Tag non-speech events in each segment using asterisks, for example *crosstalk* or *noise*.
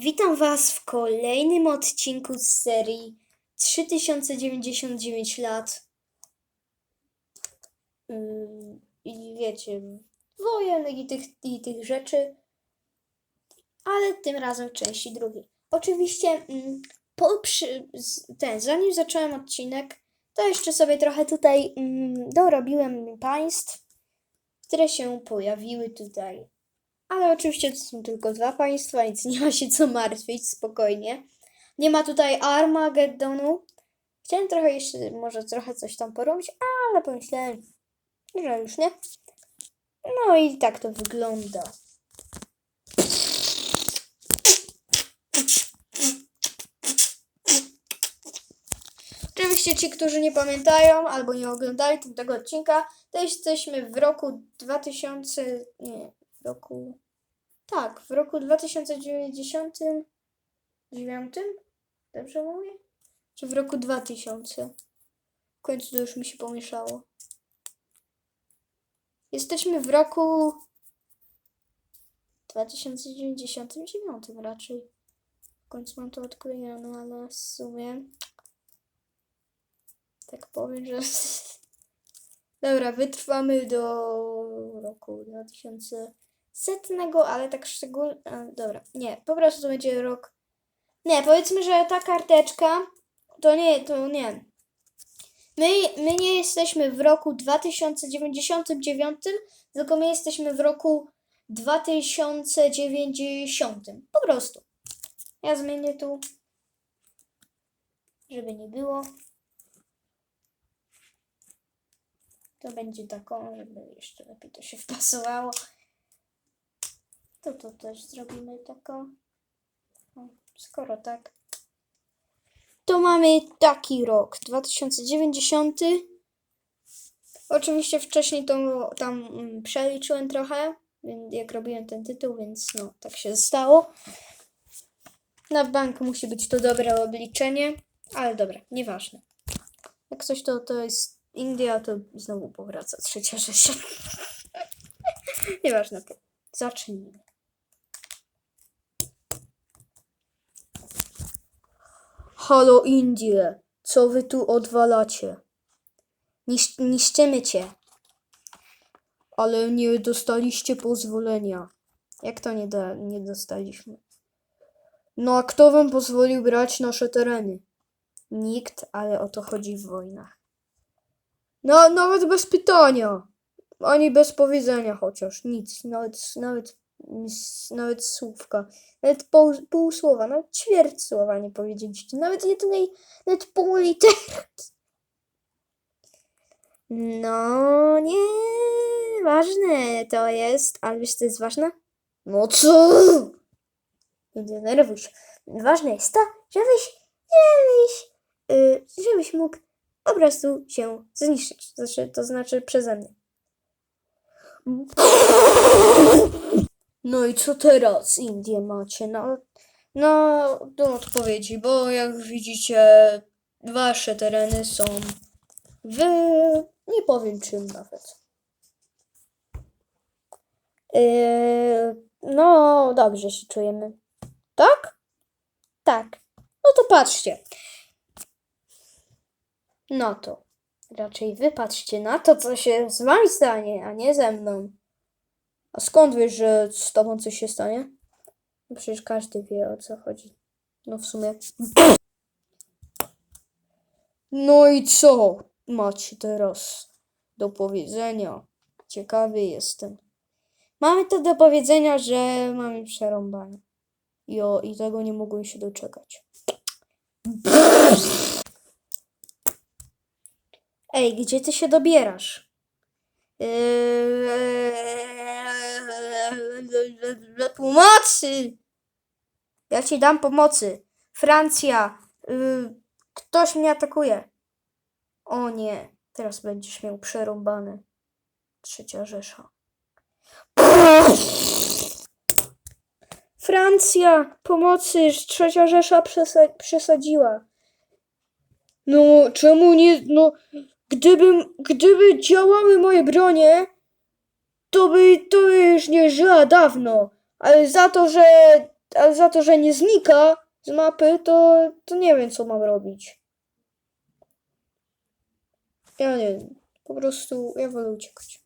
Witam Was w kolejnym odcinku z serii 3099 lat. Ym, I wiecie, wojen i tych, i tych rzeczy, ale tym razem części drugiej. Oczywiście, ym, po, przy, ten, zanim zacząłem odcinek, to jeszcze sobie trochę tutaj ym, dorobiłem państw, które się pojawiły tutaj ale oczywiście to są tylko dwa państwa, więc nie ma się co martwić, spokojnie. Nie ma tutaj Armagedonu. Chciałem trochę jeszcze, może trochę coś tam porobić, ale pomyślałem, że już nie. No i tak to wygląda. Oczywiście ci, którzy nie pamiętają albo nie oglądali tego odcinka, to jesteśmy w roku 2000, nie, roku, tak, w roku 2099, dobrze mówię? Czy w roku 2000? W końcu to już mi się pomieszało. Jesteśmy w roku 2099 raczej. W końcu mam to odklejone, ale w sumie tak powiem, że *laughs* Dobra, wytrwamy do roku 2100, ale tak szczególnie. Dobra, nie, po prostu to będzie rok. Nie, powiedzmy, że ta karteczka to nie, to nie. My, my nie jesteśmy w roku 2099, tylko my jesteśmy w roku 2090. Po prostu. Ja zmienię tu, żeby nie było. To będzie taką, żeby jeszcze lepiej to się wpasowało. To to też zrobimy taką. Skoro tak. To mamy taki rok, 2090. Oczywiście wcześniej to tam mm, przeliczyłem trochę, jak robiłem ten tytuł, więc no, tak się stało. Na bank musi być to dobre obliczenie, ale dobra, nieważne. Jak coś to, to jest India, to znowu powraca trzecia Rzesza. *laughs* Nieważne. Zacznijmy. Halo Indie, co wy tu odwalacie? Nisz, niszczymy cię. Ale nie dostaliście pozwolenia. Jak to nie, da, nie dostaliśmy? No a kto wam pozwolił brać nasze tereny? Nikt, ale o to chodzi w wojnach. No, nawet bez pytania. Ani bez powiedzenia chociaż. Nic. Nawet, nawet, nawet słówka. Nawet pół, pół słowa. Nawet ćwierć słowa nie powiedzieliście. Nawet jednej, nawet pół literki. No, nie. Ważne to jest. Ale wiesz, co jest ważne? No co? Nie denerwuj się. Ważne jest to, żebyś, żebyś, yy, żebyś mógł po prostu się zniszczyć. Znaczy, to znaczy przeze mnie. No i co teraz, Indie, macie? No, no, do odpowiedzi, bo jak widzicie, wasze tereny są w... nie powiem czym nawet. Yy, no, dobrze się czujemy. Tak? Tak. No to patrzcie. No to raczej wy patrzcie na to, co się z wami stanie, a nie ze mną. A skąd wiesz, że z tobą coś się stanie? No przecież każdy wie, o co chodzi. No w sumie. No i co macie teraz do powiedzenia? Ciekawy jestem. Mamy to do powiedzenia, że mamy przerąbane. I, o, I tego nie mogłem się doczekać. Ej, gdzie ty się dobierasz? Eee, Pomocy! Ja ci dam pomocy. Francja, yy, ktoś mnie atakuje. O nie, teraz będziesz miał przerąbane. Trzecia Rzesza. Francja, pomocy, trzecia Rzesza przesa- przesadziła. No, czemu nie, no, gdybym, gdyby działały moje bronie, to by, to już nie żyła dawno. Ale za to, że a za to, że nie znika z mapy, to, to nie wiem, co mam robić. Ja nie wiem. Po prostu ja wolę uciekać.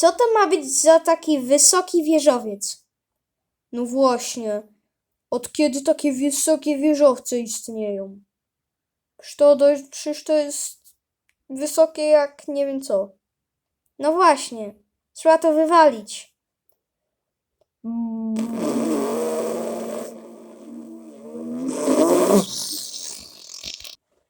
Co to ma być za taki wysoki wieżowiec? No właśnie. Od kiedy takie wysokie wieżowce istnieją? Przecież to, dość, przecież to jest wysokie jak nie wiem co. No właśnie. Trzeba to wywalić.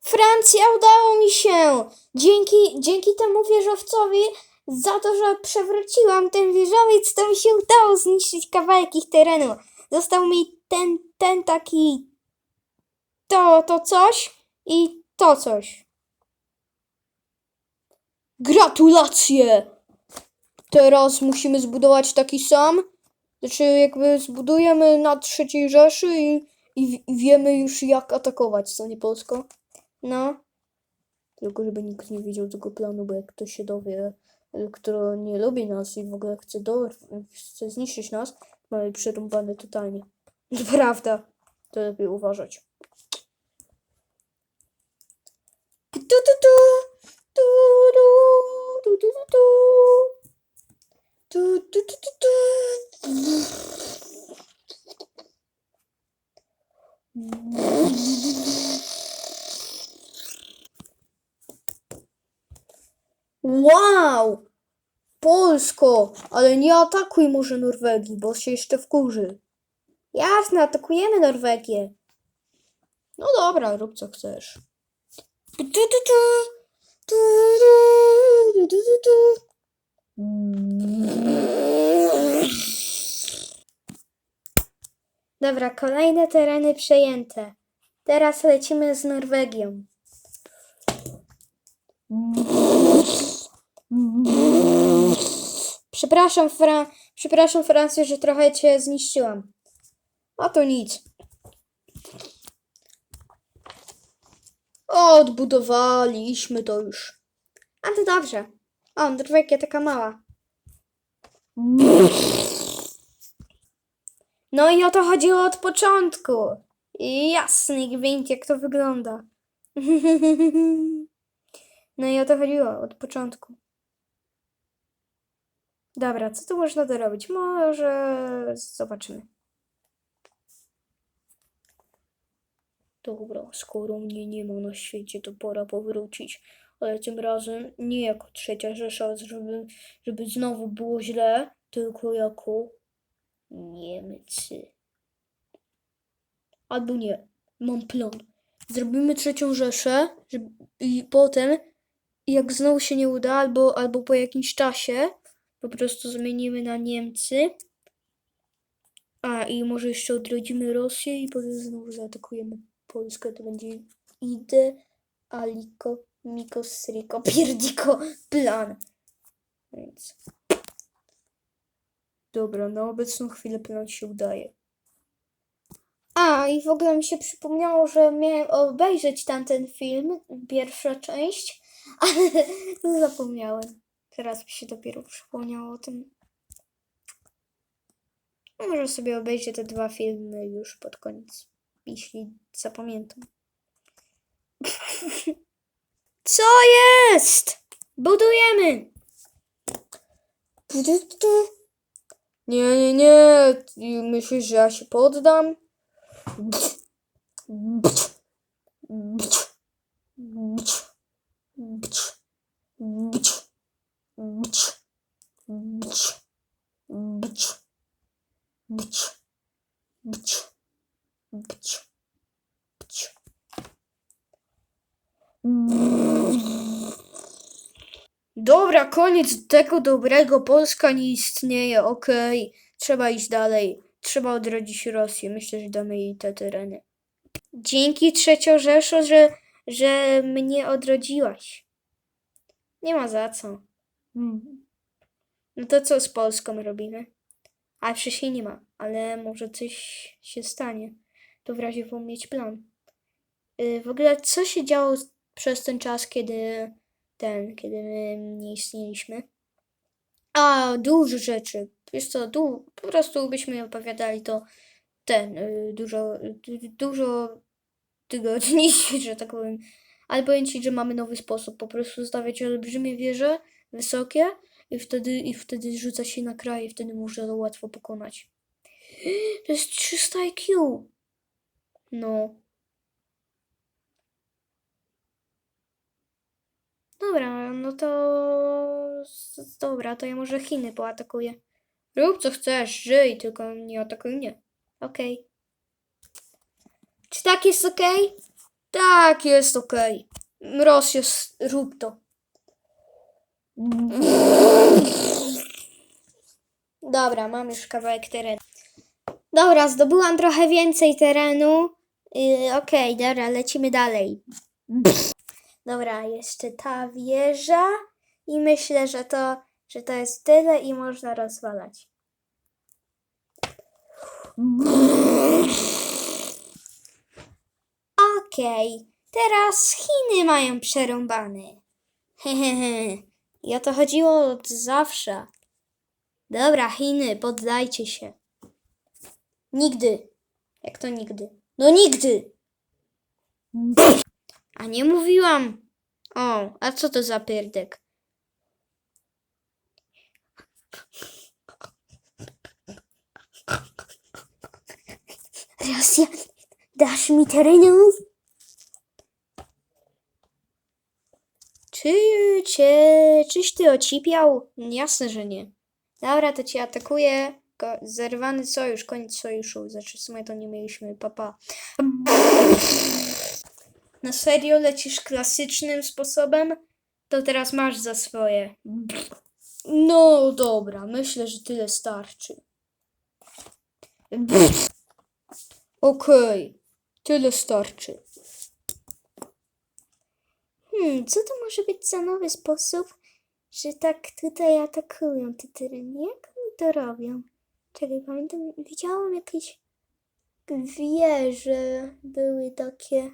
Francja, udało mi się! Dzięki, dzięki temu wieżowcowi, za to, że przewróciłam ten wieżowiec, to mi się udało zniszczyć kawałek ich terenu. Został mi ten, ten taki, to, to coś i to coś. Gratulacje! Teraz musimy zbudować taki sam. Znaczy, jakby zbudujemy na trzeciej Rzeszy i, i, wiemy już jak atakować, co nie Polsko? No. Tylko żeby nikt nie wiedział tego planu, bo jak ktoś się dowie, kto nie lubi nas i w ogóle chce, do, chce zniszczyć nas, mamy przerąbane totalnie. *laughs* Prawda. To lepiej uważać. Tu, tu. Tu, tu, tu, tu, tu, tu. Tu, tu, tu, tu, tu. Wow! Polsko! Ale nie atakuj może Norwegii, bo się jeszcze wkurzy. Jasne, atakujemy Norwegię. No dobra, rób co chcesz. Dobra, kolejne tereny przejęte. Teraz lecimy z Norwegią. Przepraszam, Fra Przepraszam, Francję, że trochę cię zniszczyłam. A to nic. Odbudowaliśmy to już. A to dobrze. O, Norwegia taka mała. No i o to chodziło od początku. Jasny gwint, jak to wygląda. *laughs* No i o to chodziło od początku. Dobra, co tu można dorobić? Może zobaczymy. Dobra, skoro mnie nie ma na świecie, to pora powrócić. Ale tym razem nie jako trzecia Rzesza, żeby, żeby znowu było źle, tylko jako Niemcy. Albo nie, mam plan. Zrobimy trzecią Rzeszę żeby, i potem, jak znowu się nie uda, albo, albo po jakimś czasie, po prostu zmienimy na Niemcy. A, i może jeszcze odrodzimy Rosję i potem znowu zaatakujemy Polskę. To będzie ide, aliko, mikos, sriko, pierdiko, plan. Więc... Dobra, na obecną chwilę plan się udaje. A, i w ogóle mi się przypomniało, że miałem obejrzeć tamten film, pierwsza część, *laughs* ale zapomniałem. Teraz mi się dopiero przypomniało o tym. No, Może sobie obejrzę te dwa filmy już pod koniec, jeśli zapamiętam. *laughs* Co jest? Budujemy! Nie, nie, nie. Myślisz, że ja się poddam? Dobra, koniec tego dobrego. Polska nie istnieje. Okej, trzeba iść dalej. Trzeba odrodzić Rosję. Myślę, że damy jej te tereny. Dzięki Trzecio Rzeszo, że, że mnie odrodziłaś. Nie ma za co. No to co z Polską robimy? A przecież nie ma. ale może coś się stanie. To w razie wam mieć plan. Y, W ogóle, co się działo przez ten czas, kiedy ten, kiedy my nie istnieliśmy? A, dużo rzeczy. Wiesz co, du, po prostu byśmy opowiadali to ten, y, dużo, du, dużo tygodni, *laughs* że tak powiem. Ale powiem ci, że mamy nowy sposób. Po prostu stawiać olbrzymie wieże, wysokie i wtedy, i wtedy rzuca się na kraj i wtedy można to łatwo pokonać. *gasps* To jest 300 IQ. No. Dobra, no to... Dobra, to ja może Chiny poatakuję. Rób co chcesz, żyj, tylko nie atakuj mnie. Okej. Czy tak jest okej? Tak, jest okej. Rosja, s- rób to. Dobra, mam już kawałek terenu. Dobra, zdobyłam trochę więcej terenu. Yy, okej, dobra, lecimy dalej. Dobra, jeszcze ta wieża i myślę, że to, że to jest tyle i można rozwalać. Okej, teraz Chiny mają przerąbane. Hehehe, i o to chodziło od zawsze. Dobra, Chiny, poddajcie się. Nigdy. Jak to nigdy? No nigdy! A nie mówiłam. O, a co to za pyrdek? Rosja, dasz mi terenów? Czy cię, czyś ty ocipiał? Jasne, że nie. Dobra, to cię atakuję. Ko- Zerwany sojusz, koniec sojuszu. Znaczy, w sumie to nie mieliśmy, papa. Na serio lecisz klasycznym sposobem? To teraz masz za swoje. No dobra, myślę, że tyle starczy. Okej, tyle starczy. Hmm, co to może być za nowy sposób, że tak tutaj atakują te tereny? Jak oni to robią? Czekaj, pamiętam, widziałam jakieś wieże, były takie.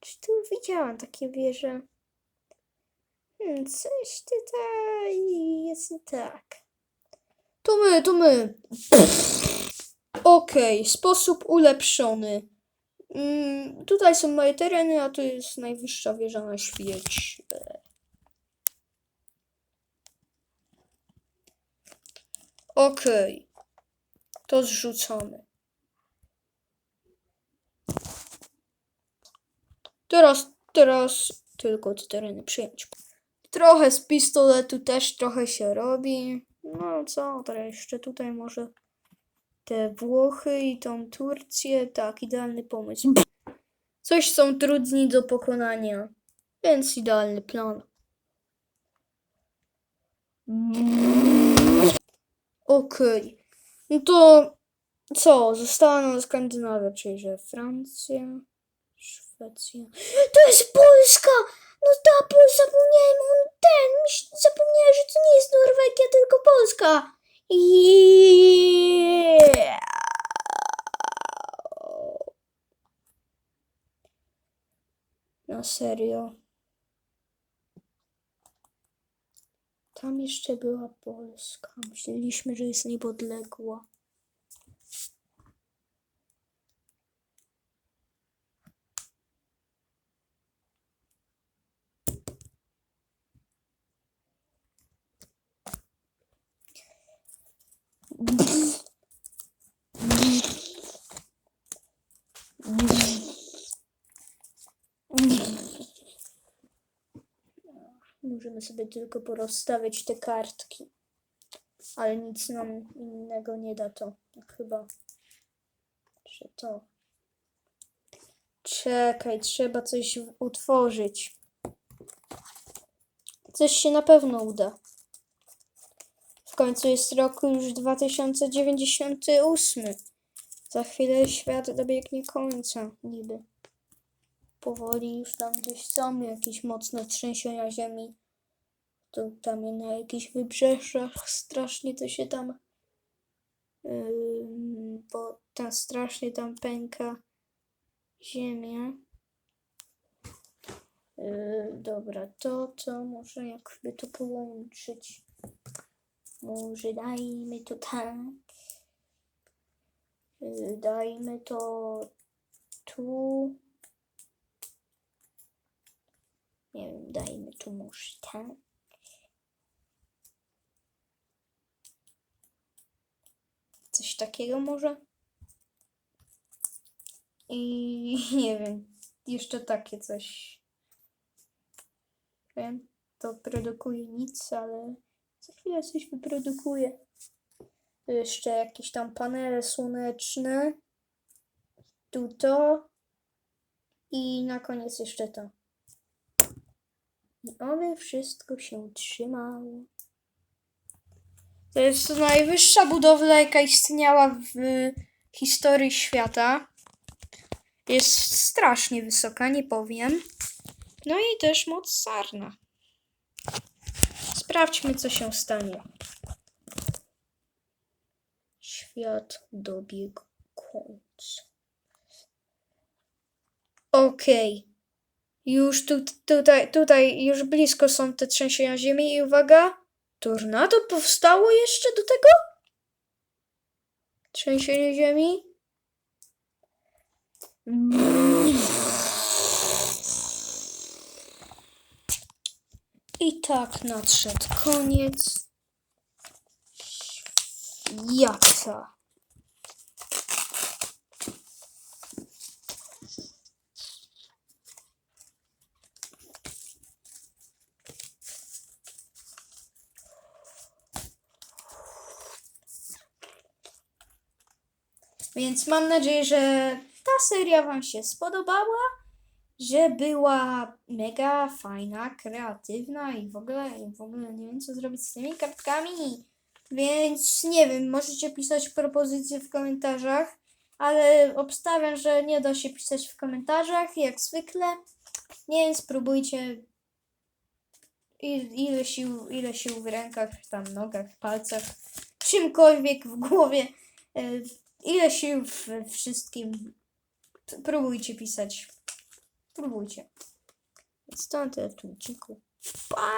Czy tu widziałam takie wieże? Hmm, coś tutaj jest nie tak. To my, to my. Okej, sposób ulepszony. Mm, tutaj są moje tereny, a tu jest najwyższa wieża na świecie. Okej. To zrzucamy. Teraz, teraz tylko te tereny przyjąć. Trochę z pistoletu też trochę się robi. No co, teraz jeszcze tutaj może te Włochy i tą Turcję. Tak, idealny pomysł. Coś są trudni do pokonania, więc idealny plan. Okej. No to co? Została nam Skandynawia, czyli że Francja, Szwecja. To jest Polska! No ta Polska, zapomniałem on ten, zapomniałem, że to nie jest Norwegia, tylko Polska. Yeah. Na serio. Tam jeszcze była Polska. Myśleliśmy, że jest niepodległa. Możemy sobie tylko porozstawiać te kartki. Ale nic nam innego nie da to. Chyba. Że to. Czekaj, trzeba coś utworzyć. Coś się na pewno uda. W końcu jest rok już 2098. Za chwilę świat dobiegnie końca, niby. Powoli już tam gdzieś są jakieś mocne trzęsienia ziemi. To tam na jakichś wybrzeżach strasznie to się tam Ym, bo tam strasznie tam pęka ziemia. Yy, dobra, to, to może jakby to połączyć. Może dajmy to tak. Yy, dajmy to tu. Nie wiem, dajmy tu może tak. Coś takiego może? I *laughs* nie wiem, jeszcze takie coś. Wiem, to produkuje nic, ale za chwilę coś wyprodukuje. Jeszcze jakieś tam panele słoneczne. Tu to. I na koniec jeszcze to. I one wszystko się trzymało. To jest najwyższa budowla, jaka istniała w historii świata. Jest strasznie wysoka, nie powiem. No i też mocarna. Sprawdźmy, co się stanie. Świat dobiegł końca. Okej. Już tu, tutaj, tutaj, już blisko są te trzęsienia ziemi i uwaga, tornado powstało jeszcze do tego? Trzęsienie ziemi? I tak nadszedł koniec świata. Mam nadzieję, że ta seria Wam się spodobała, że była mega fajna, kreatywna i w ogóle, w ogóle nie wiem, co zrobić z tymi kartkami. Więc nie wiem, możecie pisać propozycje w komentarzach, ale obstawiam, że nie da się pisać w komentarzach, jak zwykle. Nie wiem, spróbujcie. Ile sił, ile sił w rękach, tam nogach, palcach, czymkolwiek w głowie. Ile sił w wszystkim. Próbujcie pisać. Próbujcie. Na tyle odcinku. Pa!